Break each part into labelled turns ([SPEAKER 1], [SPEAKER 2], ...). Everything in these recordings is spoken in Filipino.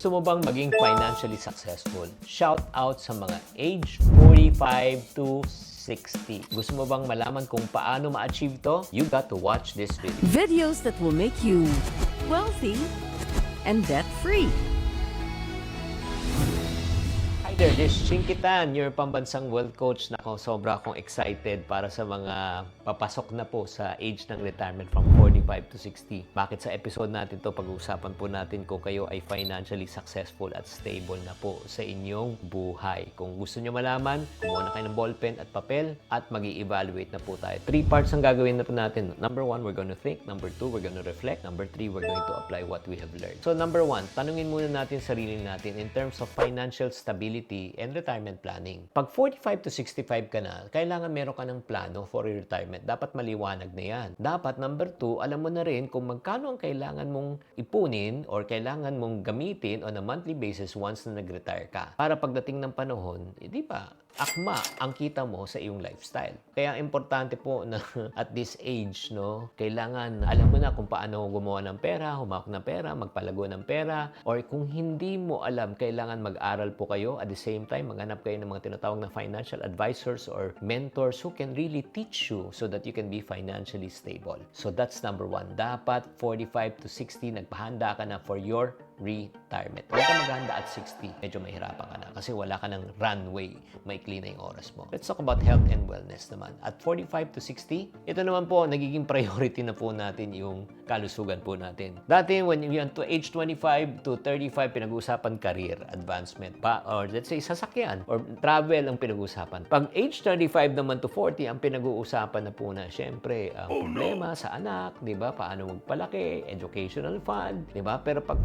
[SPEAKER 1] Gusto mo bang maging financially successful? Shout out sa mga age 45 to 60. Gusto mo bang malaman kung paano ma-achieve to? You got to watch this video.
[SPEAKER 2] Videos that will make you wealthy and debt-free.
[SPEAKER 1] There, this is your pambansang wealth coach. Nako, sobra akong excited para sa mga papasok na po sa age ng retirement from 45 to 60. Bakit sa episode natin to pag-uusapan po natin kung kayo ay financially successful at stable na po sa inyong buhay. Kung gusto nyo malaman, kumuha na kayo ng ballpen at papel at mag evaluate na po tayo. Three parts ang gagawin na po natin. Number one, we're to think. Number two, we're to reflect. Number three, we're going to apply what we have learned. So number one, tanungin muna natin sarili natin in terms of financial stability and retirement planning. Pag 45 to 65 ka na, kailangan meron ka ng plano for your retirement. Dapat maliwanag na yan. Dapat number two, alam mo na rin kung magkano ang kailangan mong ipunin or kailangan mong gamitin on a monthly basis once na nag-retire ka. Para pagdating ng panahon, eh, di ba, akma ang kita mo sa iyong lifestyle. Kaya importante po na at this age, no, kailangan alam mo na kung paano gumawa ng pera, humawak ng pera, magpalago ng pera, or kung hindi mo alam, kailangan mag-aral po kayo at the same time, maghanap kayo ng mga tinatawag na financial advisors or mentors who can really teach you so that you can be financially stable. So that's number one. Dapat 45 to 60, nagpahanda ka na for your retirement. Huwag ka maghanda at 60. Medyo mahirapan ka na kasi wala ka ng runway. Maikli na yung oras mo. Let's talk about health and wellness naman. At 45 to 60, ito naman po, nagiging priority na po natin yung kalusugan po natin. Dati, when you to age 25 to 35, pinag-uusapan career advancement pa or let's say sasakyan or travel ang pinag-uusapan. Pag age 35 naman to 40, ang pinag-uusapan na po na syempre ang problema sa anak, 'di ba? Paano magpalaki, educational fund, 'di ba? Pero pag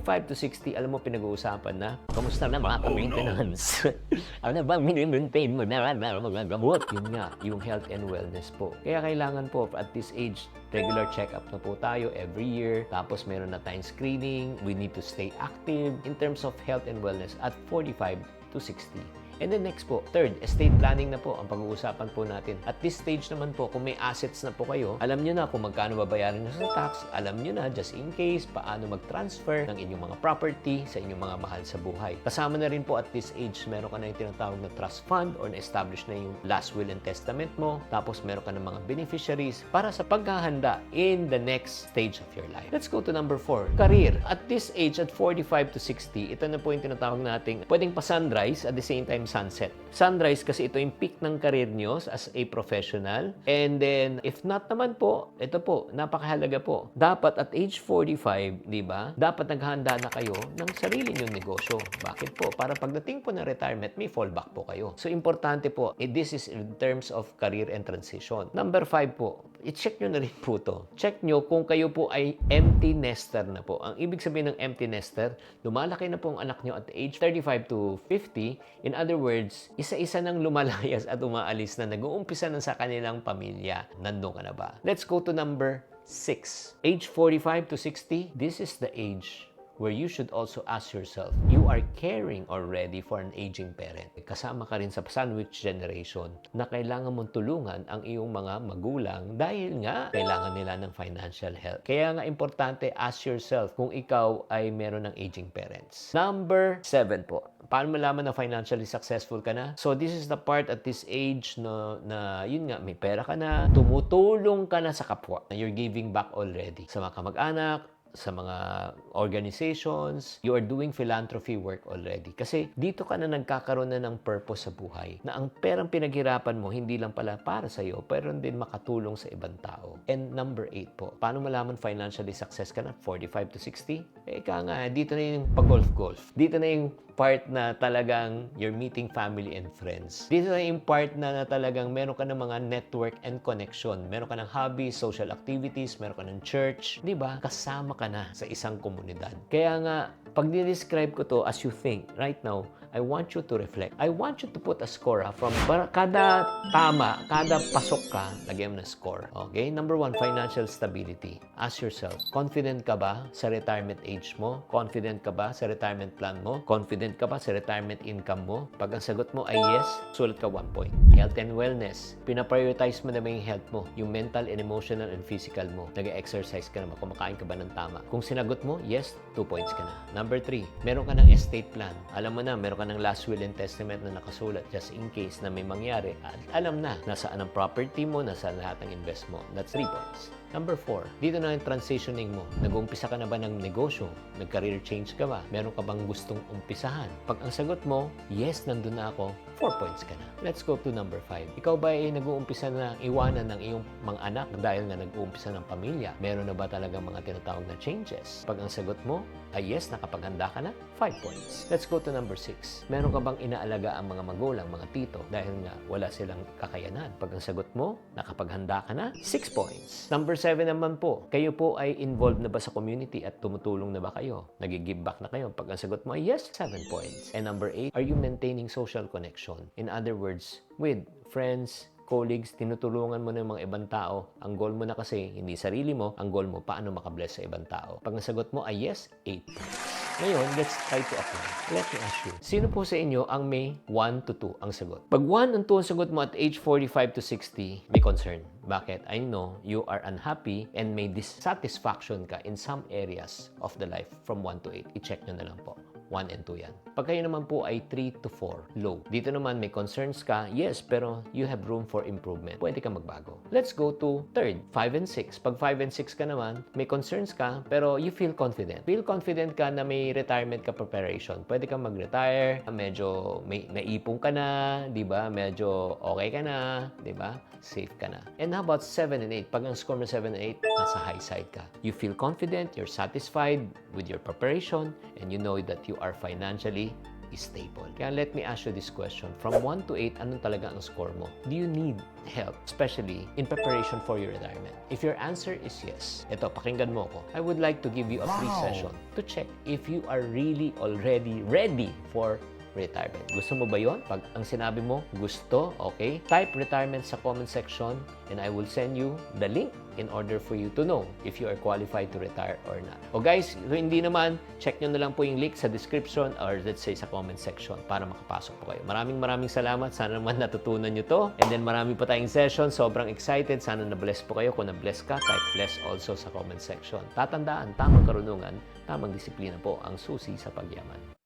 [SPEAKER 1] 45 to 60, alam mo pinag-uusapan na, kamusta na mga maintenance? ano na ba minimum payment mo gamot? Yun nga, yung health and wellness po. Kaya kailangan po at this age, regular check-up na po tayo every year. Tapos meron na tayong screening. We need to stay active in terms of health and wellness at 45 to 60. And then next po, third, estate planning na po ang pag-uusapan po natin. At this stage naman po, kung may assets na po kayo, alam nyo na kung magkano babayaran nyo sa tax, alam nyo na just in case paano mag-transfer ng inyong mga property sa inyong mga mahal sa buhay. Kasama na rin po at this age, meron ka na yung tinatawag na trust fund or na-establish na yung last will and testament mo. Tapos meron ka ng mga beneficiaries para sa paghahanda in the next stage of your life. Let's go to number four, career. At this age, at 45 to 60, ito na po yung tinatawag nating pwedeng pa-sunrise at the same time sunset. Sunrise kasi ito yung peak ng career nyo as a professional. And then, if not naman po, ito po, napakahalaga po. Dapat at age 45, di ba? Dapat naghanda na kayo ng sarili nyong negosyo. Bakit po? Para pagdating po ng retirement, may fallback po kayo. So, importante po, eh, this is in terms of career and transition. Number 5 po, i-check nyo na rin po to. Check nyo kung kayo po ay empty nester na po. Ang ibig sabihin ng empty nester, lumalaki na po ang anak nyo at age 35 to 50. In other words, isa-isa nang lumalayas at umaalis na nag-uumpisa na sa kanilang pamilya. Nandun ka na ba? Let's go to number 6. Age 45 to 60, this is the age where you should also ask yourself, you are caring already for an aging parent. Kasama ka rin sa sandwich generation na kailangan mong tulungan ang iyong mga magulang dahil nga kailangan nila ng financial help. Kaya nga importante, ask yourself kung ikaw ay meron ng aging parents. Number seven po. Paano malaman na financially successful ka na? So this is the part at this age na, na yun nga, may pera ka na, tumutulong ka na sa kapwa. You're giving back already sa mga kamag-anak, sa mga organizations, you are doing philanthropy work already. Kasi dito ka na nagkakaroon na ng purpose sa buhay. Na ang perang pinaghirapan mo, hindi lang pala para sa iyo, pero din makatulong sa ibang tao. And number 8 po, paano malaman financially success ka na? 45 to 60? Eh, ka nga, dito na yung pag-golf-golf. Dito na yung part na talagang you're meeting family and friends. Dito na yung part na, na talagang meron ka ng mga network and connection. Meron ka ng hobbies, social activities, meron ka ng church. Di ba? Kasama ka na sa isang komunidad. Kaya nga, pag describe ko to as you think right now, I want you to reflect. I want you to put a score ha, from kada tama, kada pasok ka, lagyan mo na score. Okay? Number one, financial stability. Ask yourself, confident ka ba sa retirement age mo? Confident ka ba sa retirement plan mo? Confident ka ba sa retirement income mo? Pag ang sagot mo ay yes, sulat ka one point. Health and wellness. Pinaprioritize mo na yung health mo? Yung mental and emotional and physical mo? Nag-exercise ka na ba? Kumakain ka ba ng tama? Kung sinagot mo, yes, 2 points ka na. Number 3, meron ka ng estate plan. Alam mo na, meron ka ng last will and testament na nakasulat just in case na may mangyari. At alam na, nasaan ang property mo, nasaan lahat ng invest mo. That's 3 points. Number 4, dito na yung transitioning mo. Nag-uumpisa ka na ba ng negosyo? Nag-career change ka ba? Meron ka bang gustong umpisahan? Pag ang sagot mo, yes, nandun na ako, 4 points ka na. Let's go to number 5. Ikaw ba ay nag-uumpisa na iwanan ng iyong mga anak dahil nga nag-uumpisa ng pamilya? Meron na ba talagang mga tinatawag na changes? Pag ang sagot mo ay yes, nakapaghanda ka na, 5 points. Let's go to number 6. Meron ka bang inaalaga ang mga magulang, mga tito, dahil nga wala silang kakayanan? Pag ang sagot mo, nakapaghanda ka na, 6 points. Number 7 naman po, kayo po ay involved na ba sa community at tumutulong na ba kayo? Nag-give back na kayo? Pag ang sagot mo ay yes, 7 points. And number 8, are you maintaining social connection? In other words, with friends, colleagues, tinutulungan mo na yung mga ibang tao. Ang goal mo na kasi, hindi sarili mo, ang goal mo, paano makabless sa ibang tao. Pag ang sagot mo ay yes, 8 Ngayon, let's try to apply. Let me ask you, sino po sa inyo ang may 1 to 2 ang sagot? Pag 1 and 2 ang sagot mo at age 45 to 60, be concerned. Bakit? I know you are unhappy and may dissatisfaction ka in some areas of the life from 1 to 8. I-check nyo na lang po. 1 and 2 yan. Pag kayo naman po ay 3 to 4, low. Dito naman may concerns ka, yes, pero you have room for improvement. Pwede ka magbago. Let's go to third, 5 and 6. Pag 5 and 6 ka naman, may concerns ka, pero you feel confident. Feel confident ka na may retirement ka preparation. Pwede ka mag-retire, medyo may naipon ka na, di ba? Medyo okay ka na, di ba? Safe ka na. And how about 7 and 8? Pag ang score mo 7 and 8, nasa high side ka. You feel confident, you're satisfied with your preparation, and you know that you are financially stable. Kaya let me ask you this question. From 1 to 8, anong talaga ang score mo? Do you need help, especially in preparation for your retirement? If your answer is yes, ito, pakinggan mo ko. I would like to give you a free session to check if you are really already ready for retirement. Gusto mo ba yon? Pag ang sinabi mo, gusto, okay? Type retirement sa comment section and I will send you the link in order for you to know if you are qualified to retire or not. O guys, kung hindi naman, check nyo na lang po yung link sa description or let's say sa comment section para makapasok po kayo. Maraming maraming salamat. Sana naman natutunan nyo to. And then marami pa tayong session. Sobrang excited. Sana na-bless po kayo. Kung na-bless ka, type bless also sa comment section. Tatandaan, tamang karunungan, tamang disiplina po ang susi sa pagyaman.